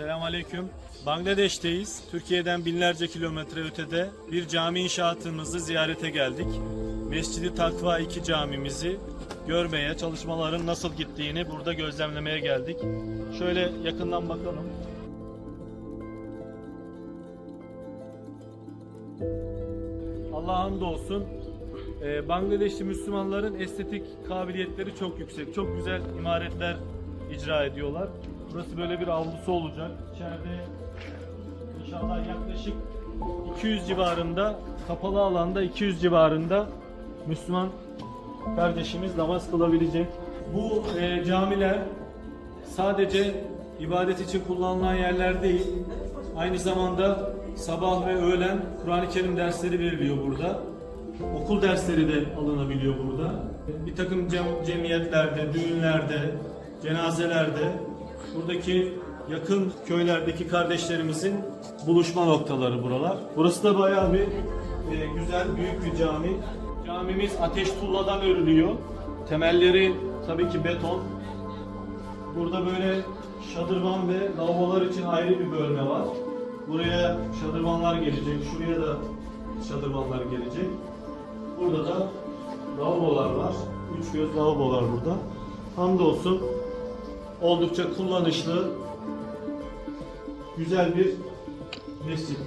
Selamünaleyküm. Bangladeş'teyiz. Türkiye'den binlerce kilometre ötede bir cami inşaatımızı ziyarete geldik. Mescidi Takva 2 camimizi görmeye, çalışmaların nasıl gittiğini burada gözlemlemeye geldik. Şöyle yakından bakalım. Allah'a hamdolsun. Ee, Bangladeşli Müslümanların estetik kabiliyetleri çok yüksek. Çok güzel imaretler icra ediyorlar. Burası böyle bir avlusu olacak. İçeride inşallah yaklaşık 200 civarında kapalı alanda 200 civarında Müslüman kardeşimiz namaz kılabilecek. Bu e, camiler sadece ibadet için kullanılan yerler değil. Aynı zamanda sabah ve öğlen Kur'an-ı Kerim dersleri veriliyor burada. Okul dersleri de alınabiliyor burada. Bir takım cem- cemiyetlerde, düğünlerde, cenazelerde buradaki yakın köylerdeki kardeşlerimizin buluşma noktaları buralar. Burası da bayağı bir e, güzel, büyük bir cami. Camimiz ateş tulladan örülüyor. Temelleri tabii ki beton. Burada böyle şadırvan ve lavabolar için ayrı bir bölme var. Buraya şadırvanlar gelecek, şuraya da şadırvanlar gelecek. Burada da lavabolar var. Üç göz lavabolar burada. Hamdolsun oldukça kullanışlı, güzel bir mescit.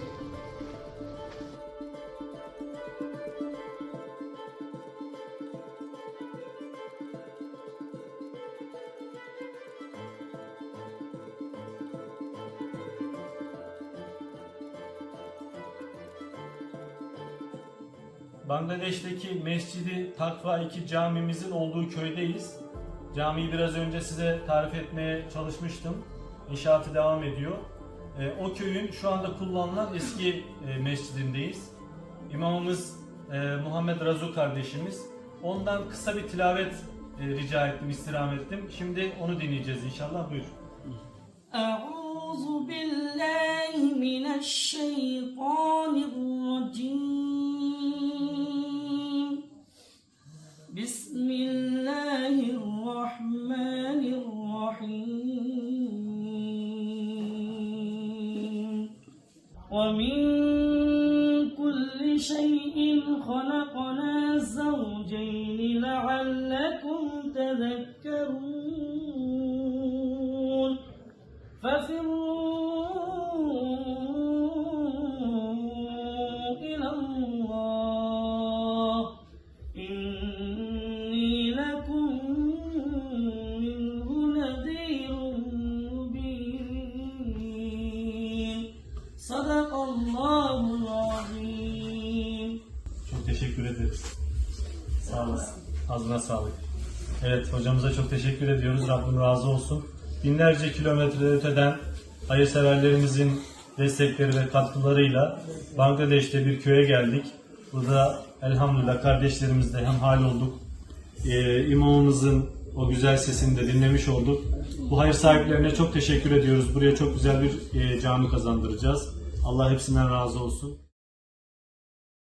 Bangladeş'teki Mescidi Takva 2 camimizin olduğu köydeyiz. Camiyi biraz önce size tarif etmeye çalışmıştım. İnşaatı devam ediyor. E, o köyün şu anda kullanılan eski e, mescidindeyiz. İmamımız e, Muhammed Razu kardeşimiz. Ondan kısa bir tilavet e, rica ettim, istirham ettim. Şimdi onu dinleyeceğiz inşallah. Buyurun. Euzu billahi mineşşeytan ومن كل شيء خلقنا زوجين لعلكم تذكرون. Sadakallahu azim. Çok teşekkür ederiz. Sağ olasın. Ağzına sağlık. Evet hocamıza çok teşekkür ediyoruz. Rabbim razı olsun. Binlerce kilometre öteden hayırseverlerimizin destekleri ve katkılarıyla Bangladeş'te bir köye geldik. Burada elhamdülillah kardeşlerimizle hem hal olduk. Ee, imamımızın o güzel sesini de dinlemiş olduk. Bu hayır sahiplerine çok teşekkür ediyoruz. Buraya çok güzel bir e, cami kazandıracağız. Allah hepsinden razı olsun.